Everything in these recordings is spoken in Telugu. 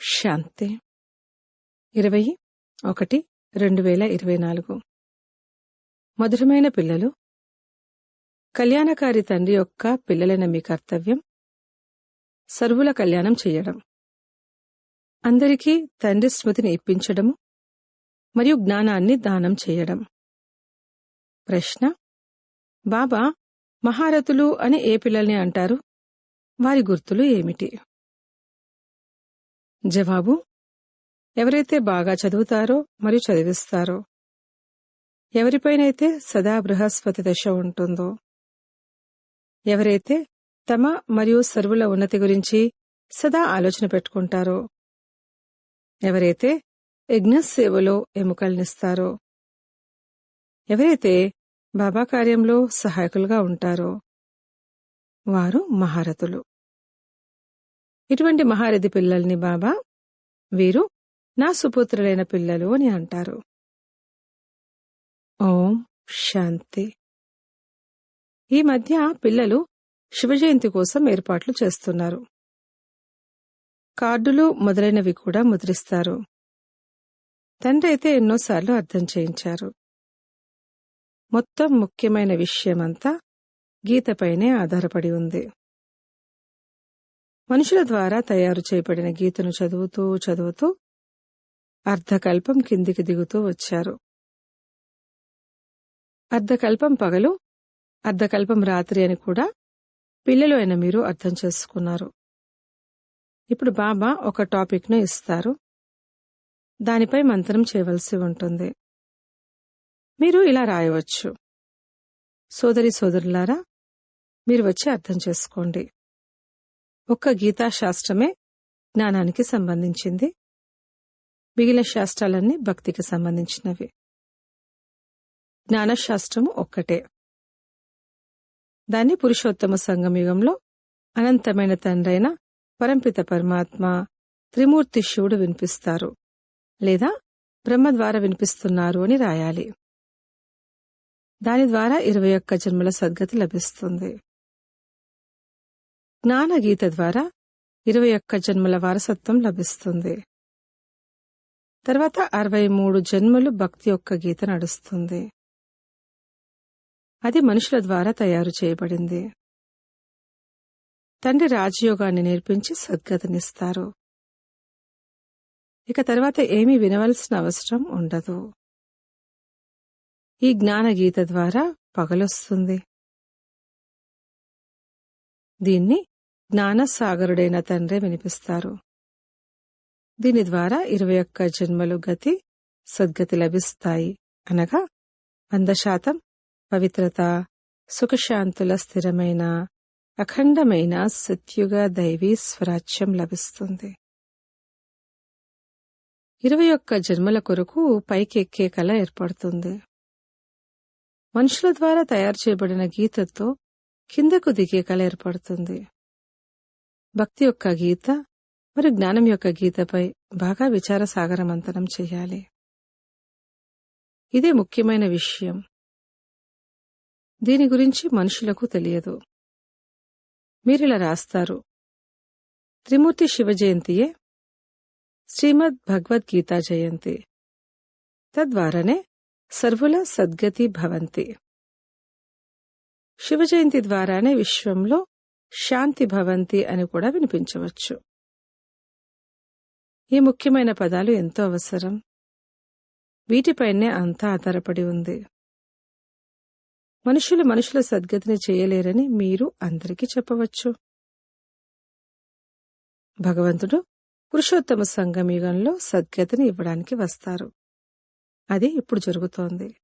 శాంతి. ఇరవై ఒకటి రెండు వేల ఇరవై నాలుగు. మధురమైన పిల్లలు. కళ్యాణకారి తండ్రి యొక్క పిల్లలైన మీ కర్తవ్యం. సర్వుల కళ్యాణం చేయడం. అందరికీ తండ్రి స్మృతిని ఇప్పించడము మరియు జ్ఞానాన్ని దానం చేయడం. ప్రశ్న బాబా మహారథులు అని ఏ పిల్లల్ని అంటారు? వారి గుర్తులు ఏమిటి? జవాబు ఎవరైతే బాగా చదువుతారో మరియు చదివిస్తారో ఎవరిపైనైతే సదా బృహస్పతి దశ ఉంటుందో ఎవరైతే తమ మరియు సర్వుల ఉన్నతి గురించి సదా ఆలోచన పెట్టుకుంటారో ఎవరైతే యజ్ఞ సేవలో ఎముకల్నిస్తారో ఎవరైతే బాబా కార్యంలో సహాయకులుగా ఉంటారో వారు మహారథులు. ఇటువంటి మహారథి పిల్లల్ని బాబా వీరు నా సుపుత్రులైన పిల్లలు అని అంటారు. ఓం శాంతి. ఈ మధ్య పిల్లలు శివజయంతి కోసం ఏర్పాట్లు చేస్తున్నారు. కార్డులు మొదలైనవి కూడా ముద్రిస్తారు. తండ్రి అయితే ఎన్నోసార్లు అర్థం చేయించారు. మొత్తం ముఖ్యమైన విషయమంతా గీతపైనే ఆధారపడి ఉంది. మనుషుల ద్వారా తయారు చేయబడిన గీతను చదువుతూ చదువుతూ అర్ధకల్పం కిందికి దిగుతూ వచ్చారు. అర్ధకల్పం పగలు అర్ధకల్పం రాత్రి అని కూడా పిల్లలు అయిన మీరు అర్థం చేసుకున్నారు. ఇప్పుడు బాబా ఒక టాపిక్ను ఇస్తారు. దానిపై మంత్రం చేయవలసి ఉంటుంది. మీరు ఇలా రాయవచ్చు. సోదరి సోదరులారా మీరు వచ్చి అర్థం చేసుకోండి. ఒక్క గీతా శాస్త్రమే జ్ఞానానికి సంబంధించింది. మిగిలిన శాస్త్రాలన్నీ భక్తికి సంబంధించినవి. జ్ఞానశాస్త్రము ఒక్కటే. దాన్ని పురుషోత్తమ సంగమయుగంలో అనంతమైన తండ్రైన పరంపిత పరమాత్మ త్రిమూర్తి శివుడు వినిపిస్తారు లేదా బ్రహ్మ ద్వారా వినిపిస్తున్నారు అని రాయాలి. దాని ద్వారా ఇరవై ఒక్క జన్మల సద్గతి లభిస్తుంది. జ్ఞానగీత ద్వారా ఇరవై ఒక్క జన్మల వారసత్వం లభిస్తుంది. తర్వాత అరవై మూడు జన్మలు భక్తి యొక్క గీత నడుస్తుంది. అది మనుషుల ద్వారా తయారు చేయబడింది. తండ్రి రాజయోగాన్ని నేర్పించి సద్గతినిస్తారు. ఇక తర్వాత ఏమీ వినవలసిన అవసరం ఉండదు. ఈ జ్ఞానగీత ద్వారా పగలొస్తుంది. దీన్ని జ్ఞానసాగరుడైన తండ్రే వినిపిస్తారు. దీని ద్వారా ఇరవై ఒక్క జన్మలు గతి సద్గతి లభిస్తాయి. అనగా వంద శాతం పవిత్రత సుఖశాంతుల స్థిరమైన అఖండమైన సత్యుగ దైవీ స్వరాజ్యం లభిస్తుంది. ఇరవై ఒక్క జన్మల కొరకు పైకెక్కే కళ ఏర్పడుతుంది. మనుషుల ద్వారా తయారు చేయబడిన గీతతో కిందకు దిగే కళ ఏర్పడుతుంది. భక్తి యొక్క గీత మరియు జ్ఞానం యొక్క గీతపై బాగా విచార సాగరమంతనం చేయాలి. ఇదే ముఖ్యమైన విషయం. దీని గురించి మనుషులకు తెలియదు. మీరిలా రాస్తారు. త్రిమూర్తి శివ జయంతియే శ్రీమద్ భగవద్గీత జయంతి. తద్వారానే సర్వుల సద్గతి భవంతి. శివ జయంతి ద్వారానే విశ్వంలో శాంతి భవంతి అని కూడా వినిపించవచ్చు. ఈ ముఖ్యమైన పదాలు ఎంతో అవసరం. వీటిపైనే అంతా ఆధారపడి ఉంది. మనుషులు మనుషుల సద్గతిని చేయలేరని మీరు అందరికీ చెప్పవచ్చు. భగవంతుడు పురుషోత్తమ సంగమయుగంలో సద్గతిని ఇవ్వడానికి వస్తారు. అది ఇప్పుడు జరుగుతోంది.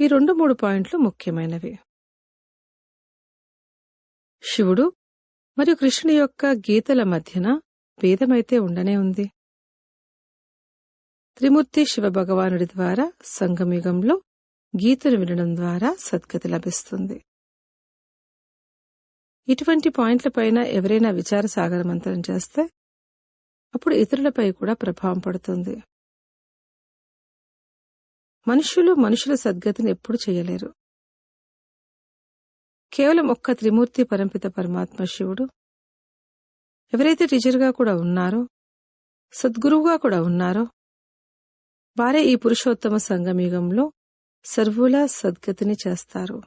ఈ రెండు మూడు పాయింట్లు ముఖ్యమైనవి. శివుడు మరియు కృష్ణుని యొక్క గీతల మధ్యన భేదమైతే ఉండనే ఉంది. త్రిమూర్తి శివ భగవానుడి ద్వారా సంగమయుగంలో గీతను వినడం ద్వారా సద్గతి లభిస్తుంది. ఇటువంటి పాయింట్లపైన ఎవరైనా విచార సాగరమంతరం చేస్తే అప్పుడు ఇతరులపై కూడా ప్రభావం పడుతుంది. మనుషులు మనుషుల సద్గతిని ఎప్పుడు చేయలేరు. కేవలం ఒక్క త్రిమూర్తి పరంపిత పరమాత్మ శివుడు. ఎవరైతే టీచర్గా కూడా ఉన్నారో సద్గురువుగా కూడా ఉన్నారో వారే ఈ పురుషోత్తమ సంగమయుగంలో సర్వుల సద్గతిని చేస్తారు.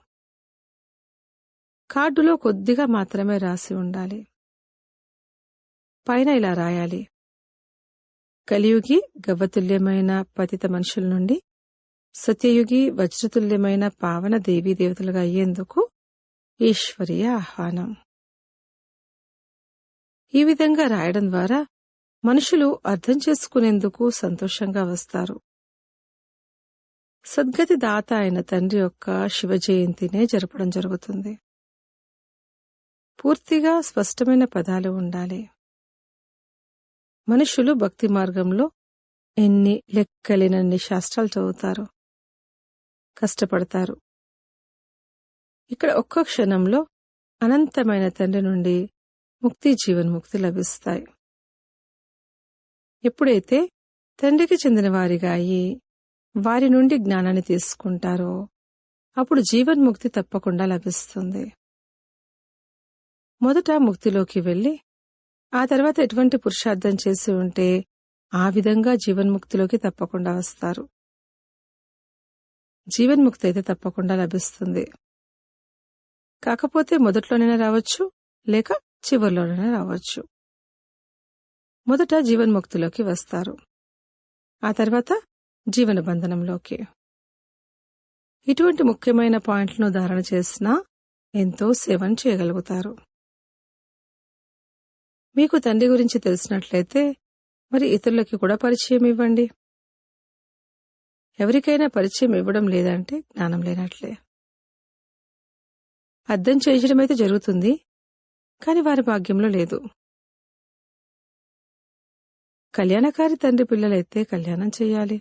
కార్డులో కొద్దిగా మాత్రమే రాసి ఉండాలి. పైన ఇలా రాయాలి. కలియుగి గవ్వతుల్యమైన పతిత మనుషుల నుండి సత్యయుగి వజ్రతుల్యమైన పావన దేవీ దేవతలుగా అయ్యేందుకు ఈశ్వరీయ ఆహ్వానం. ఈ విధంగా రాయడం ద్వారా మనుషులు అర్థం చేసుకునేందుకు సంతోషంగా వస్తారు. సద్గతి దాత అయిన తండ్రి యొక్క శివ జయంతినే జరపడం జరుగుతుంది. పూర్తిగా స్పష్టమైన పదాలు ఉండాలి. మనుషులు భక్తి మార్గంలో ఎన్ని లెక్కలేనన్ని శాస్త్రాలు చదువుతారు. కష్టపడతారు. ఇక్కడ ఒక్క క్షణంలో అనంతమైన తండ్రి నుండి ముక్తి జీవన్ముక్తి లభిస్తాయి. ఎప్పుడైతే తండ్రికి చెందిన వారిగా అయి వారి నుండి జ్ఞానాన్ని తీసుకుంటారో అప్పుడు జీవన్ముక్తి తప్పకుండా లభిస్తుంది. మొదట ముక్తిలోకి వెళ్ళి ఆ తర్వాత ఎటువంటి పురుషార్థం చేసి ఉంటే ఆ విధంగా జీవన్ముక్తిలోకి తప్పకుండా వస్తారు. జీవన్ముక్తి అయితే తప్పకుండా లభిస్తుంది. కాకపోతే మొదట్లోనైనా రావచ్చు లేక చివరిలోనైనా రావచ్చు. మొదట జీవన్ముక్తిలోకి వస్తారు. ఆ తర్వాత జీవన బంధనంలోకి ఇటువంటి ముఖ్యమైన పాయింట్లను ధారణ చేసినా ఎంతో సేవను చేయగలుగుతారు. మీకు తండ్రి గురించి తెలిసినట్లయితే మరి ఇతరులకి కూడా పరిచయం ఇవ్వండి. ఎవరికైనా పరిచయం ఇవ్వడం లేదంటే జ్ఞానం లేనట్లే. అర్థం చేయించడం అయితే జరుగుతుంది కాని వారి భాగ్యంలో లేదు. కళ్యాణకారి తండ్రి పిల్లలైతే కళ్యాణం చెయ్యాలి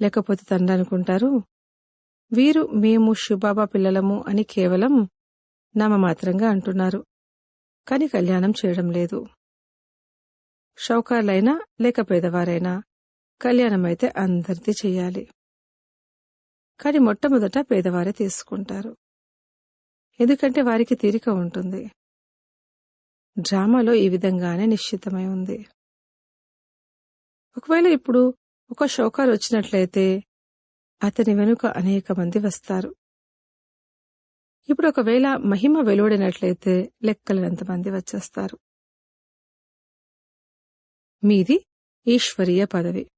లేకపోతే తండ్రి అనుకుంటారు వీరు మేము శివబాబా పిల్లలము అని కేవలం నామమాత్రంగా అంటున్నారు కాని కళ్యాణం చేయడం లేదు. షౌకార్లైనా లేక పేదవారైనా కళ్యాణమైతే అందరిది చెయ్యాలి కాని మొట్టమొదట పేదవారే తీసుకుంటారు. ఎందుకంటే వారికి తీరిక ఉంటుంది. డ్రామాలో ఈ విధంగానే నిశ్చితమై ఉంది. ఒకవేళ ఇప్పుడు ఒక షోకారు వచ్చినట్లయితే అతని వెనుక అనేక మంది వస్తారు. ఇప్పుడు ఒకవేళ మహిమ వెలువడినట్లయితే లెక్కలనంత మంది వచ్చేస్తారు. మీది ఈశ్వరీయ పదవి.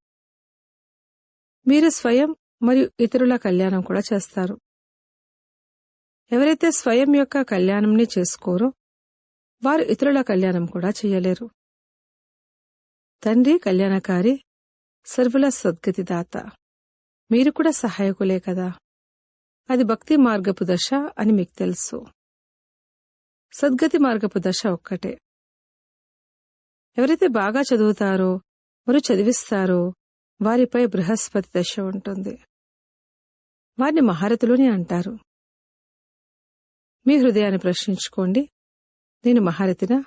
మీరు స్వయం మరియు ఇతరుల కళ్యాణం కూడా చేస్తారు. ఎవరైతే స్వయం యొక్క కళ్యాణంని చేసుకోరో వారు ఇతరుల కళ్యాణం కూడా చేయలేరు. తండ్రి కళ్యాణకారి సర్వుల సద్గతి దాత మీరు కూడా సహాయకులే కదా. అది భక్తి మార్గపు దశ అని మీకు తెలుసు. సద్గతి మార్గపు దశ ఒక్కటే. ఎవరైతే బాగా చదువుతారో మరియు చదివిస్తారో వారిపై బృహస్పతి దశ ఉంటుంది. వారిని మహారథులని అంటారు. మీ హృదయాన్ని ప్రశ్నించుకోండి. నేను మహారథినా?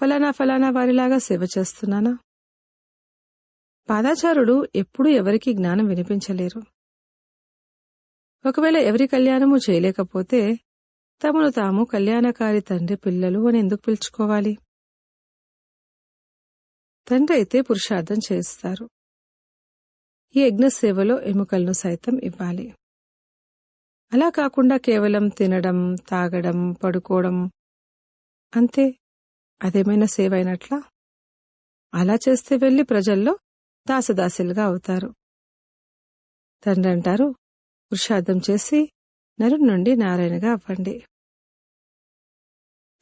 ఫలానా ఫలానా వారిలాగా సేవ చేస్తున్నానా? పాదాచారుడు ఎప్పుడూ ఎవరికి జ్ఞానం వినిపించలేరు. ఒకవేళ ఎవరి కళ్యాణము చేయలేకపోతే తమను తాము కళ్యాణకారి తండ్రి పిల్లలు అని ఎందుకు పిలుచుకోవాలి? తండ్రి అయితే పురుషార్థం చేస్తారు. ఈ యజ్ఞ సేవలో ఎముకలను సైతం ఇవ్వాలి. అలా కాకుండా కేవలం తినడం తాగడం పడుకోవడం అంతే. అదేమైనా సేవ అయినట్లా అలా చేస్తే వెళ్ళి ప్రజల్లో దాసదాసులుగా అవుతారు. తండ్రి అంటారు పురుషార్థం చేసి నరు నుండి నారాయణగా అవ్వండి.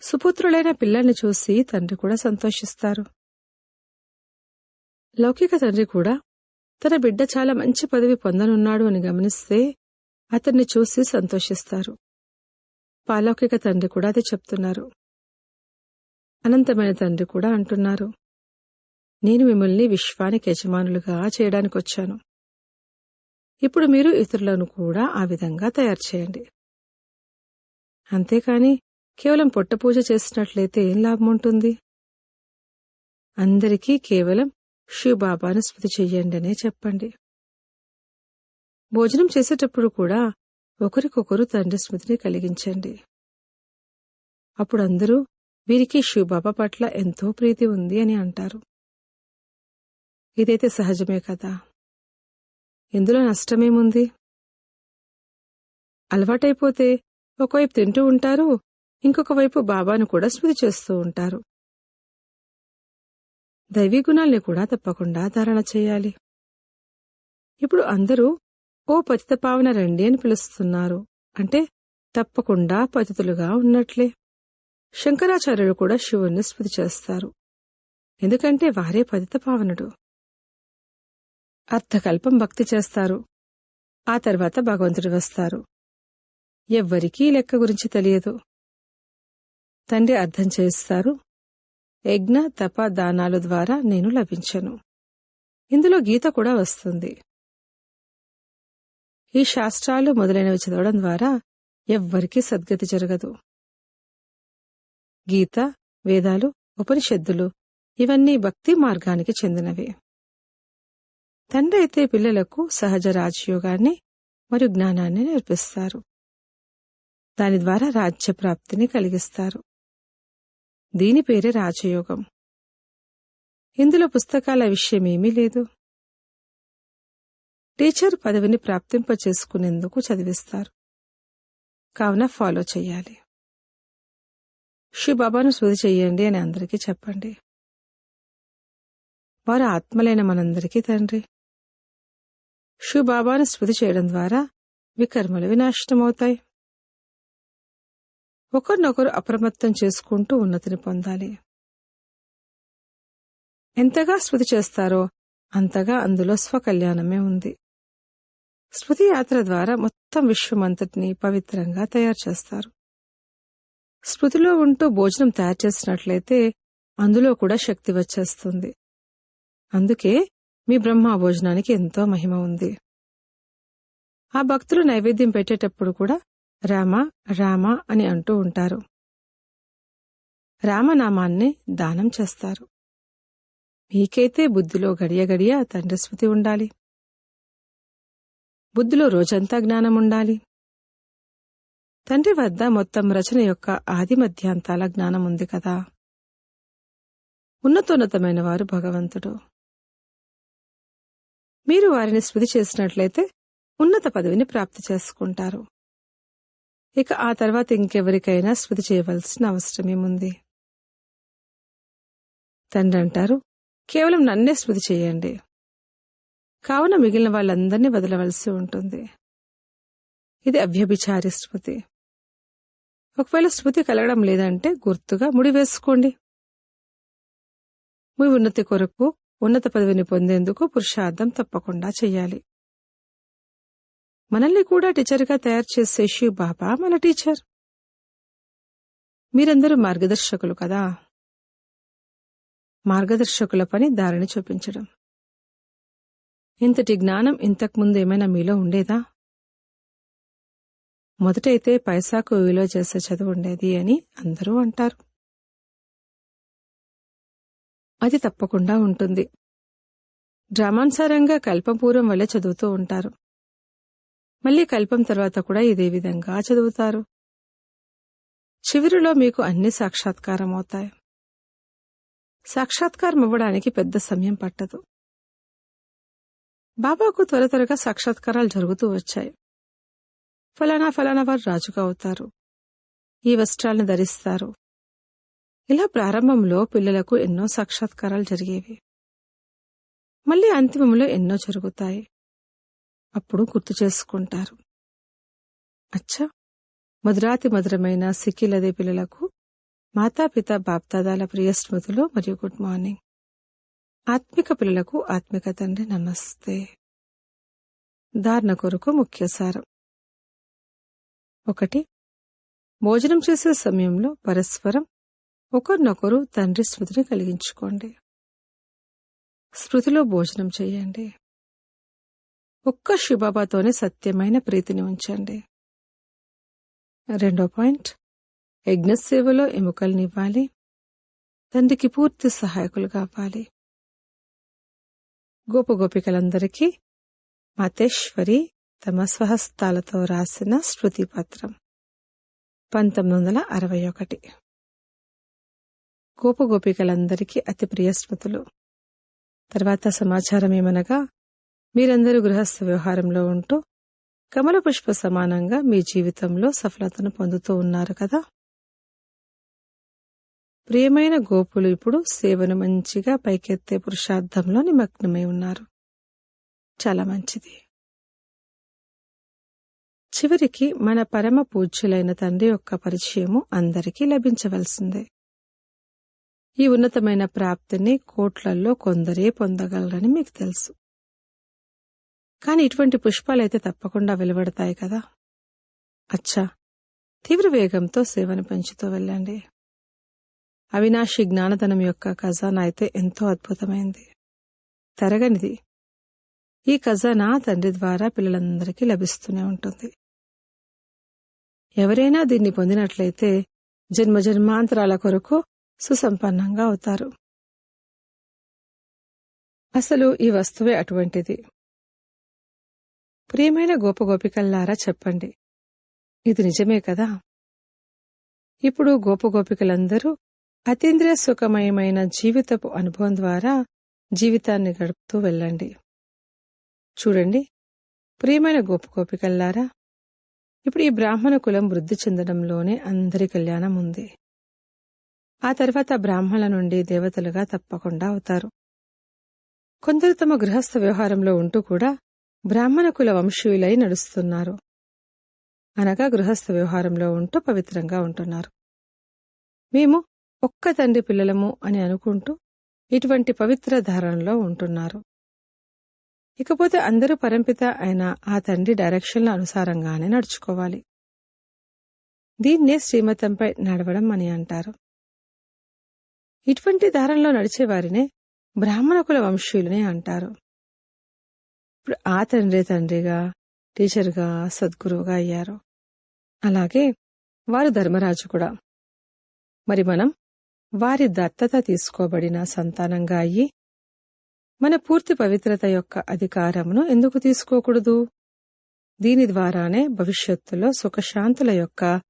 సుపుత్రులైన పిల్లల్ని చూసి తండ్రి కూడా సంతోషిస్తారు. లౌకిక తండ్రి కూడా తన బిడ్డ చాలా మంచి పదవి పొందనున్నాడు అని గమనిస్తే అతన్ని చూసి సంతోషిస్తారు. పాలౌకిక తండ్రి కూడా అది చెప్తున్నారు. అనంతమైన తండ్రి కూడా అంటున్నారు. నేను మిమ్మల్ని విశ్వానికి యజమానులుగా చేయడానికి వచ్చాను. ఇప్పుడు మీరు ఇతరులను కూడా ఆ విధంగా తయారు చేయండి. అంతేకాని కేవలం పొట్ట పూజ చేసినట్లయితే ఏం లాభం ఉంటుంది? అందరికీ కేవలం శివబాబాను స్మృతి చెయ్యండి అనే చెప్పండి. భోజనం చేసేటప్పుడు కూడా ఒకరికొకరు తండ్రి స్మృతిని కలిగించండి. అప్పుడు అందరూ వీరికి శివబాబా పట్ల ఎంతో ప్రీతి ఉంది అని అంటారు. ఇదైతే సహజమే కదా. ఇందులో నష్టమేముంది? అలవాటైపోతే ఒకవైపు తింటూ ఉంటారు ఇంకొక వైపు బాబాను కూడా స్మృతి చేస్తూ ఉంటారు. దైవీ గుణాల్ని కూడా తప్పకుండా ధారణ చేయాలి. ఇప్పుడు అందరూ ఓ పతిత పావన రండి అని పిలుస్తున్నారు. అంటే తప్పకుండా పతితులుగా ఉన్నట్లే. శంకరాచార్యులు కూడా శివుణ్ణి స్మృతి చేస్తారు. ఎందుకంటే వారే పతిత పావనుడు. అర్థకల్పం భక్తి చేస్తారు. ఆ తర్వాత భగవంతుడు వస్తారు. ఎవ్వరికీ లెక్క గురించి తెలియదు. తండ్రి అర్థం చేస్తారు యజ్ఞ తప దానాలు ద్వారా నేను లభించను. ఇందులో గీత కూడా వస్తుంది. ఈ శాస్త్రాలు మొదలైనవి చదవడం ద్వారా ఎవ్వరికీ సద్గతి జరగదు. గీత వేదాలు ఉపనిషత్తులు ఇవన్నీ భక్తి మార్గానికి చెందినవి. తండ్రి అయితే పిల్లలకు సహజ రాజయోగాన్ని మరియు జ్ఞానాన్ని నేర్పిస్తారు. దాని ద్వారా రాజ్య ప్రాప్తిని కలిగిస్తారు. దీని పేరే రాజయోగం. ఇందులో పుస్తకాల విషయమేమీ లేదు. టీచర్ పదవిని ప్రాప్తింపచేసుకునేందుకు చదివిస్తారు. కావున ఫాలో చెయ్యాలి. బాబాను శుద్ధి చెయ్యండి అని అందరికీ చెప్పండి. వారు ఆత్మలైన మనందరికీ తండ్రి. బాబాను శుద్ధి చేయడం ద్వారా వికర్మలు వినాశనమవుతాయి. ఒకరినొకరు అప్రమత్తం చేసుకుంటూ ఉన్నతిని పొందాలి. ఎంతగా స్మృతి చేస్తారో అంతగా అందులో స్వకల్యాణమే ఉంది. స్మృతి యాత్ర ద్వారా మొత్తం విశ్వమంతటిని పవిత్రంగా తయారు చేస్తారు. స్మృతిలో ఉంటూ భోజనం తయారు చేసినట్లయితే అందులో కూడా శక్తి వచ్చేస్తుంది. అందుకే మీ బ్రహ్మ భోజనానికి ఎంతో మహిమ ఉంది. ఆ భక్తులు నైవేద్యం పెట్టేటప్పుడు కూడా రామ రామ అని అంటూ ఉంటారు. రామనామాన్ని దానం చేస్తారు. మీకైతే బుద్ధిలో గడియ గడియ తండ్రి స్మృతి ఉండాలి. బుద్ధిలో రోజంతా జ్ఞానం ఉండాలి. తండ్రి వద్ద మొత్తం రచన యొక్క ఆది మధ్యాంతాల జ్ఞానం ఉంది కదా. ఉన్నతోన్నతమైన వారు భగవంతుడు. మీరు వారిని స్మృతి చేసినట్లయితే ఉన్నత పదవిని ప్రాప్తి చేసుకుంటారు. ఇక ఆ తర్వాత ఇంకెవరికైనా స్మృతి చేయవలసిన అవసరమేముంది తండ్రి అంటారు కేవలం నన్నే స్మృతి చేయండి. కావున మిగిలిన వాళ్ళందరినీ వదలవలసి ఉంటుంది. ఇది అవ్యభిచారి స్మృతి. ఒకవేళ స్మృతి కలగడం లేదంటే గుర్తుగా ముడి వేసుకోండి. మీ ఉన్నతి కొరకు ఉన్నత పదవిని పొందేందుకు పురుషార్థం తప్పకుండా చేయాలి. మనల్ని కూడా టీచర్గా తయారు చేసే శివ్ బాబా మన టీచర్. మీరందరూ మార్గదర్శకులు కదా. మార్గదర్శకుల పని దారిని చూపించడం. ఇంతటి జ్ఞానం ఇంతకుముందు ఏమైనా మీలో ఉండేదా? మొదటైతే పైసాకు విలువ చేసే చదువు ఉండేది అని అందరూ అంటారు. అది తప్పకుండా ఉంటుంది. డ్రామానుసారంగా కల్పపూర్వం వల్లే చదువుతూ ఉంటారు. మళ్ళీ కల్పం తర్వాత కూడా ఇదే విధంగా చదువుతారు. చివరిలో మీకు అన్ని సాక్షాత్కారం అవుతాయి. సాక్షాత్కారం ఇవ్వడానికి పెద్ద సమయం పట్టదు. బాబాకు త్వర త్వరగా సాక్షాత్కారాలు జరుగుతూ వచ్చాయి. ఫలానా ఫలానా వారు రాజుగా అవుతారు. ఈ వస్త్రాలను ధరిస్తారు. ఇలా ప్రారంభంలో పిల్లలకు ఎన్నో సాక్షాత్కారాలు జరిగేవి. మళ్ళీ అంతిమంలో ఎన్నో జరుగుతాయి. అప్పుడు గుర్తు చేసుకుంటారు. అచ్చా! మధురాతి మధురమైన సిక్కిలదే పిల్లలకు మాతాపిత బాప్దాదాల ప్రియ స్మృతులు మరియు గుడ్ మార్నింగ్. ఆత్మిక పిల్లలకు ఆత్మిక తండ్రి నమస్తే. ధారణ కొరకు ముఖ్య సారం. ఒకటి. భోజనం చేసే సమయంలో పరస్పరం ఒకరినొకరు తండ్రి స్మృతిని కలిగించుకోండి. స్మృతిలో భోజనం చేయండి. ఒక్క శివబాబాతోనే సత్యమైన ప్రీతిని ఉంచండి. రెండో పాయింట్. యజ్ఞసేవలో ఎముకల్నివ్వాలి. తండ్రికి పూర్తి సహాయకులు కావాలి. గోపగోపికలందరికీ మాతేశ్వరి తమ స్వహస్తాలతో రాసిన శృతి పత్రం పంతొమ్మిది వందల అరవై ఒకటి. గోపగోపికలందరికీ అతి ప్రియ స్మృతులు. తర్వాత సమాచారం ఏమనగా మీరందరూ గృహస్థ వ్యవహారంలో ఉంటూ కమల పుష్ప సమానంగా మీ జీవితంలో సఫలతను పొందుతూ ఉన్నారు కదా? ప్రియమైన గోపులు ఇప్పుడు సేవను మంచిగా పైకెత్తే పురుషార్థంలో నిమగ్నమై ఉన్నారు. చాలా మంచిది. చివరికి మన పరమ పూజ్యులైన తండ్రి యొక్క పరిచయము అందరికీ లభించవలసిందే. ఈ ఉన్నతమైన ప్రాప్తిని కోట్లల్లో కొందరే పొందగలరని మీకు తెలుసు. కాని ఇటువంటి పుష్పాలైతే తప్పకుండా వెలువడతాయి కదా. అచ్చా. తీవ్ర వేగంతో సేవను పెంచుతూ వెళ్ళండి. అవినాశి జ్ఞానధనం యొక్క ఖజానా అయితే ఎంతో అద్భుతమైంది. తరగనిది. ఈ ఖజానా తండ్రి ద్వారా పిల్లలందరికీ లభిస్తూనే ఉంటుంది. ఎవరైనా దీన్ని పొందినట్లయితే జన్మజన్మాంతరాల కొరకు సుసంపన్నంగా అవుతారు. అసలు ఈ వస్తువే అటువంటిది. ప్రియమైన గోపగోపికల్లారా చెప్పండి. ఇది నిజమే కదా? ఇప్పుడు గోపగోపికలందరూ అతీంద్రియ సుఖమయమైన జీవితపు అనుభవం ద్వారా జీవితాన్ని గడుపుతూ వెళ్ళండి. చూడండి ప్రియమైన గోపగోపికల్లారా ఇప్పుడు ఈ బ్రాహ్మణ కులం వృద్ధి చెందడంలోనే అందరి కళ్యాణం ఉంది. ఆ తర్వాత బ్రాహ్మణుల నుండి దేవతలుగా తప్పకుండా అవుతారు. కొందరు తమ గృహస్థ వ్యవహారంలో ఉంటూ కూడా బ్రాహ్మణ కుల వంశీయులై నడుస్తున్నారు. అనగా గృహస్థ వ్యవహారంలో ఉంటూ పవిత్రంగా ఉంటున్నారు. మేము ఒక్క తండ్రి పిల్లలము అని అనుకుంటూ ఇటువంటి పవిత్ర ధారణలో ఉంటున్నారు. ఇకపోతే అందరూ పరంపిత అయిన ఆ తండ్రి డైరెక్షన్ల అనుసారంగానే నడుచుకోవాలి. దీన్నే శ్రీమతంపై నడవడం అని అంటారు. ఇటువంటి దారంలో నడిచేవారినే బ్రాహ్మణకుల వంశీయులనే అంటారు. ఇప్పుడు ఆ తండ్రి తండ్రిగా టీచర్గా సద్గురువుగా అయ్యారు. అలాగే వారు ధర్మరాజు కూడా. మరి మనం వారి దత్తత తీసుకోబడిన సంతానంగా అయ్యి మన పూర్తి పవిత్రత యొక్క అధికారమును ఎందుకు తీసుకోకూడదు? దీని ద్వారానే భవిష్యత్తులో సుఖశాంతుల యొక్క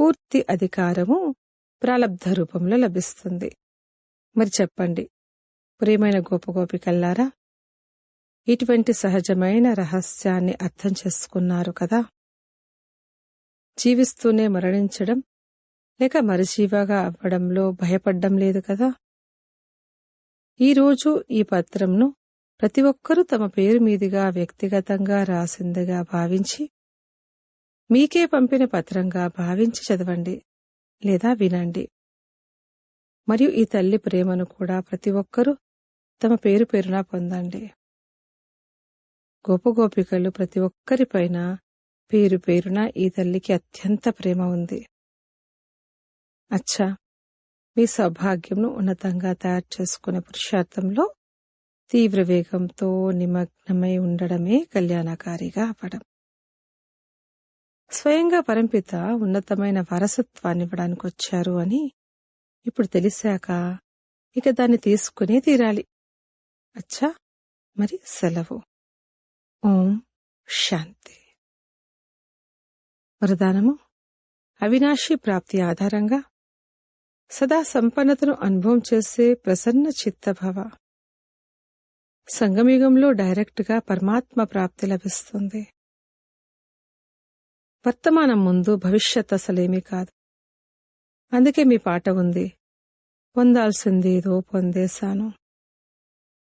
పూర్తి అధికారము ప్రాలబ్ధ రూపంలో లభిస్తుంది. మరి చెప్పండి. ప్రియమైన గోపగోపికల్లారా ఇటువంటి సహజమైన రహస్యాన్ని అర్థం చేసుకున్నారు కదా. జీవిస్తూనే మరణించడం లేక మరిజీవాగా అవ్వడంలో భయపడ్డం లేదు కదా. ఈరోజు ఈ పత్రంను ప్రతి ఒక్కరూ తమ పేరు మీదుగా వ్యక్తిగతంగా రాసిందిగా భావించి మీకే పంపిన పత్రంగా భావించి చదవండి లేదా వినండి. మరియు ఈ తల్లి ప్రేమను కూడా ప్రతి ఒక్కరూ తమ పేరు పేరున పొందండి. గోపగోపికలు ప్రతి ఒక్కరిపైన పేరు పేరున ఈ తల్లికి అత్యంత ప్రేమ ఉంది. అచ్చా మీ సౌభాగ్యంను ఉన్నతంగా తయారు చేసుకునే పురుషార్థంలో తీవ్ర వేగంతో నిమగ్నమై ఉండడమే కళ్యాణకారిగా అవ్వడం స్వయంగా పరంపిత ఉన్నతమైన వారసత్వాన్ని ఇవ్వడానికి వచ్చారు అని ఇప్పుడు తెలిసాక ఇక దాన్ని తీసుకునే తీరాలి. అచ్చా మరి సెలవు. ఓం శాంతి. వరదానము. అవినాశి ప్రాప్తి ఆధారంగా సదా సంపన్నతను అనుభవం చేసే ప్రసన్న చిత్తభవ. సంగమయుగంలో డైరెక్ట్గా పరమాత్మ ప్రాప్తి లభిస్తుంది. వర్తమానం ముందు భవిష్యత్ అసలేమీ కాదు. అందుకే మీ పాట ఉంది. పొందాల్సింది ఏదో పొందేశాను.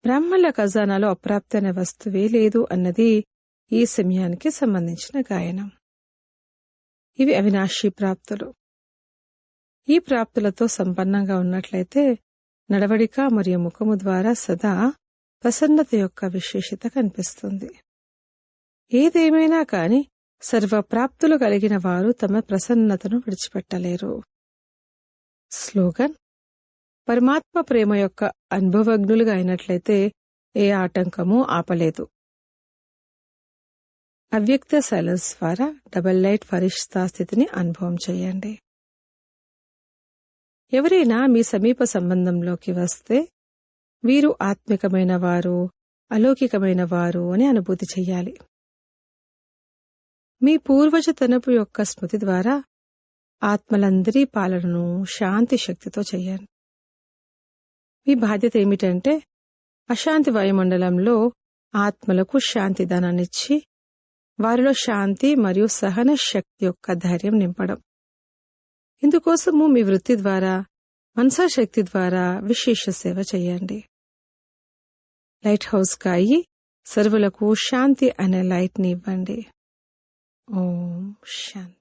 బ్రాహ్మణుల ఖజానాలో అప్రాప్తి అనే వస్తువే లేదు అన్నది ఈ సమయానికి సంబంధించిన గాయనం. ఇవి అవినాశీ ప్రాప్తులు. ఈ ప్రాప్తులతో సంపన్నంగా ఉన్నట్లయితే నడవడిక మరియు ముఖము ద్వారా సదా ప్రసన్నత యొక్క విశేషత కనిపిస్తుంది. ఏదేమైనా కాని సర్వప్రాప్తులు కలిగిన వారు తమ ప్రసన్నతను విడిచిపెట్టలేరు. స్లోగన్ పరమాత్మ ప్రేమ యొక్క అనుభవజ్ఞులుగా అయినట్లయితే ఏ ఆటంకము ఆపలేదు. అవ్యక్త సైలెన్స్ ద్వారా డబల్ లైట్ పరిష్ఠా స్థితిని అనుభవం చేయండి. ఎవరైనా మీ సమీప సంబంధంలోకి వస్తే వీరు ఆత్మికమైన వారు అలౌకికమైన వారు అని అనుభూతి చెయ్యాలి. మీ పూర్వజతనపు యొక్క స్మృతి ద్వారా ఆత్మలందరి పాలనను శాంతి శక్తితో చెయ్యండి మీ బాధ్యత ఏమిటంటే అశాంతి వాయుమండలంలో ఆత్మలకు శాంతి ధనాన్నిచ్చి వారిలో శాంతి మరియు సహన శక్తి యొక్క ధైర్యం నింపడం. ఇందుకోసము మీ వృత్తి ద్వారా మనసాశక్తి ద్వారా విశేష సేవ చేయండి. లైట్ హౌస్ కాయి సర్వులకు శాంతి అనే లైట్ని ఇవ్వండి. ఓం శాంతి.